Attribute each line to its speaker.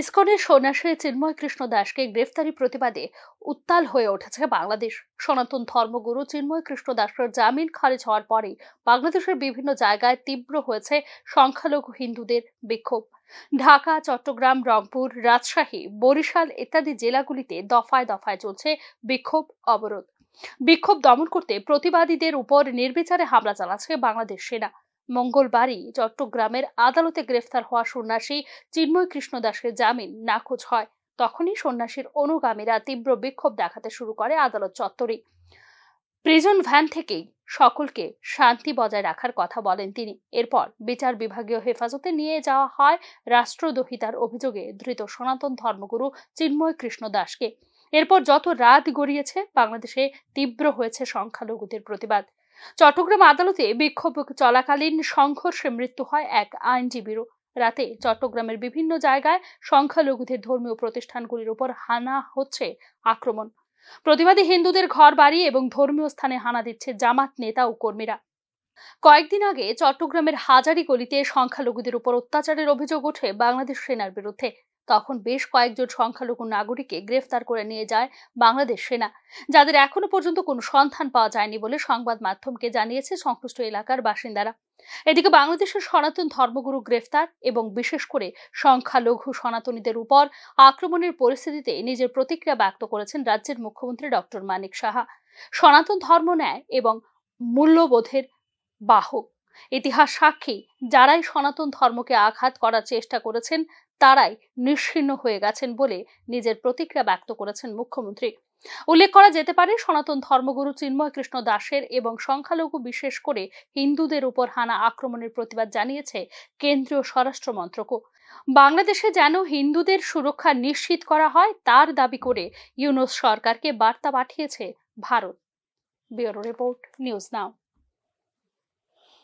Speaker 1: ইসকনের সন্ন্যাসী চিন্ময় কৃষ্ণ দাসকে গ্রেফতারি প্রতিবাদে উত্তাল হয়ে উঠেছে বাংলাদেশ। সনাতন ধর্মগুরু চিন্ময় কৃষ্ণ দাসের জামিন খারিজ হওয়ার পরে বাংলাদেশের বিভিন্ন জায়গায় তীব্র হয়েছে সংখ্যালঘু হিন্দুদের বিক্ষোভ। ঢাকা, চট্টগ্রাম, রংপুর, রাজশাহী, বরিশাল ইত্যাদি জেলাগুলিতে দফায় দফায় চলছে বিক্ষোভ অবরোধ। বিক্ষোভ দমন করতে প্রতিবাদীদের উপর নির্বিচারে হামলা চালাচ্ছে বাংলাদেশ সেনা। মঙ্গলবারই চট্টগ্রামের আদালতে গ্রেফতার হওয়া সন্ন্যাসী চিন্ময় কৃষ্ণ দাসের জামিন নাকচ হয়। তখনই সন্ন্যাসীর অনুগামীরা তীব্র বিক্ষোভ দেখাতে শুরু করে আদালত চত্বরে। প্রিজন ভ্যান থেকেই সকলকে শান্তি বজায় রাখার কথা বলেন তিনি। এরপর বিচার বিভাগীয় হেফাজতে নিয়ে যাওয়া হয় রাষ্ট্রদ্রোহিতার অভিযোগে ধৃত সনাতন ধর্মগুরু চিন্ময় কৃষ্ণ দাসকে। এরপর যত রাত গড়িয়েছে, বাংলাদেশে তীব্র হয়েছে সংখ্যালঘুদের প্রতিবাদ। চট্টগ্রাম আদালতে বিক্ষোভ চলাকালীন সংঘর্ষে মৃত্যু হয় এক আইনজীবীরও। রাতে চট্টগ্রামের বিভিন্ন জায়গায় সংখ্যালঘুদের ধর্মীয় প্রতিষ্ঠানগুলির উপর হানা হচ্ছে আক্রমণ। প্রতিবাদী হিন্দুদের ঘর বাড়ি এবং ধর্মীয় স্থানে হানা দিচ্ছে জামাত নেতা ও কর্মীরা। কয়েকদিন আগে চট্টগ্রামের হাজারি গলিতে সংখ্যালঘুদের উপর অত্যাচারের অভিযোগ ওঠে বাংলাদেশ সেনার বিরুদ্ধে। তখন বেশ কয়েকজন সংখ্যালঘু নাগরিককে গ্রেফতার করে নিয়ে যায় বাংলাদেশ সেনা। যাদের এখনও পর্যন্ত কোনো সন্ধান পাওয়া যায়নি বলে সংবাদ মাধ্যমকে জানিয়েছে সংশ্লিষ্ট এলাকার বাসিন্দারা। এদিকে বাংলাদেশের সনাতন ধর্মগুরু গ্রেফতার এবং বিশেষ করে সংখ্যালঘু সনাতনীদের উপর আক্রমণের পরিস্থিতিতে নিজের প্রতিক্রিয়া ব্যক্ত করেছেন রাজ্যের মুখ্যমন্ত্রী ডক্টর মানিক সাহা। সনাতন ধর্ম ন্যায় এবং মূল্যবোধের বাহক। ইতিহাস সাক্ষী। যারাই সনাতন ধর্মকে আঘাত করার চেষ্টা করেছেন, তারাই নিশ্চিহ্ন হয়ে গেছেন বলে নিজের প্রতিক্রিয়া ব্যক্ত করেছেন মুখ্যমন্ত্রী। উল্লেখ করা যেতে পারে, সনাতন ধর্মগুরু চিন্ময় কৃষ্ণ দাসের এবং সংখ্যালঘু বিশেষ করে হিন্দুদের উপর হানা আক্রমণের প্রতিবাদ জানিয়েছে কেন্দ্রীয় স্বরাষ্ট্র মন্ত্রকও। বাংলাদেশে যেন হিন্দুদের সুরক্ষা নিশ্চিত করা হয়, তার দাবি করে ইউনুস সরকারকে বার্তা পাঠিয়েছে Bharat. Bureau report, news now.